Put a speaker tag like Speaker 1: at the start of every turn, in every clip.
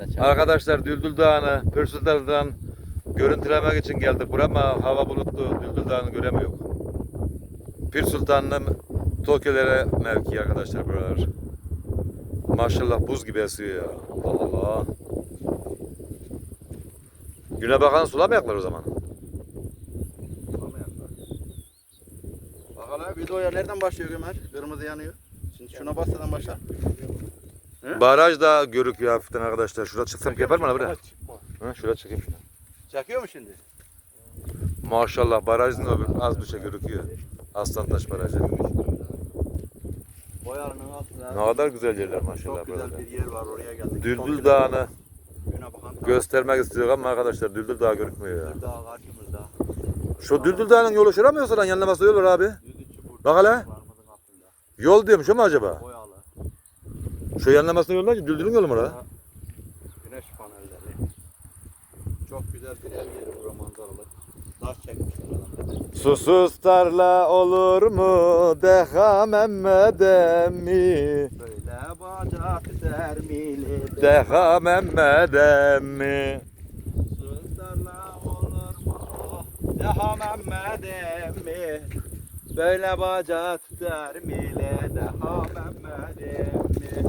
Speaker 1: de çağırdım.
Speaker 2: Arkadaşlar Düldül Dağı'nı Pür Sultan'dan görüntülemek için geldik buraya ama hava bulutlu Düldül Dağı'nı göremiyor. Pir Sultan'ın Tokyo'lere mevki arkadaşlar buralar. Maşallah buz gibi esiyor ya. Allah Allah. Güne bakan sulamayacaklar o zaman.
Speaker 3: Bakalım videoya nereden başlıyor Ömer? Kırmızı yanıyor. Şimdi şuna basmadan başla.
Speaker 2: Baraj da görüküyor hafiften arkadaşlar. Şurada çıksam yapar mı lan bre? Ha, şurada çıkayım şuna.
Speaker 3: Çakıyor mu şimdi?
Speaker 2: Maşallah barajın öbür az bir şey görüküyor. Aslantaş Barajı.
Speaker 3: Boyarının altında.
Speaker 2: Ne kadar güzel yerler maşallah
Speaker 3: Çok güzel
Speaker 2: burada.
Speaker 3: bir yer var oraya geldik.
Speaker 2: Düldül Dağı'nı göstermek istiyor ama arkadaşlar Düldül Dağı görükmüyor ya.
Speaker 3: Düldül Dağı karşımızda.
Speaker 2: Şu Düldül Dağı'nın yolu şura mı yoksa lan yanlaması yol var abi? Bak hele. Yol diyormuş ama acaba? Şu yanlamasının yolu ne? Düldül'ün yolu mu lan?
Speaker 3: Güneş panelleri. Çok güzel bir ev yeri bura manzaralı. Taş çekmiş buradan.
Speaker 2: Susuz tarla olur mu deha Mehmet emmi
Speaker 3: Böyle bacak sermili.
Speaker 2: Deha Mehmet emmi
Speaker 3: Sözlerle olur mu? Deha Mehmet emmi. Böyle bacak sermili. Deha Mehmet emmi.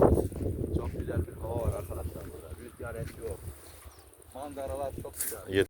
Speaker 3: Çok güzel bir hava var arkadaşlar burada. Rüzgar esiyor. Manzaralar çok güzel.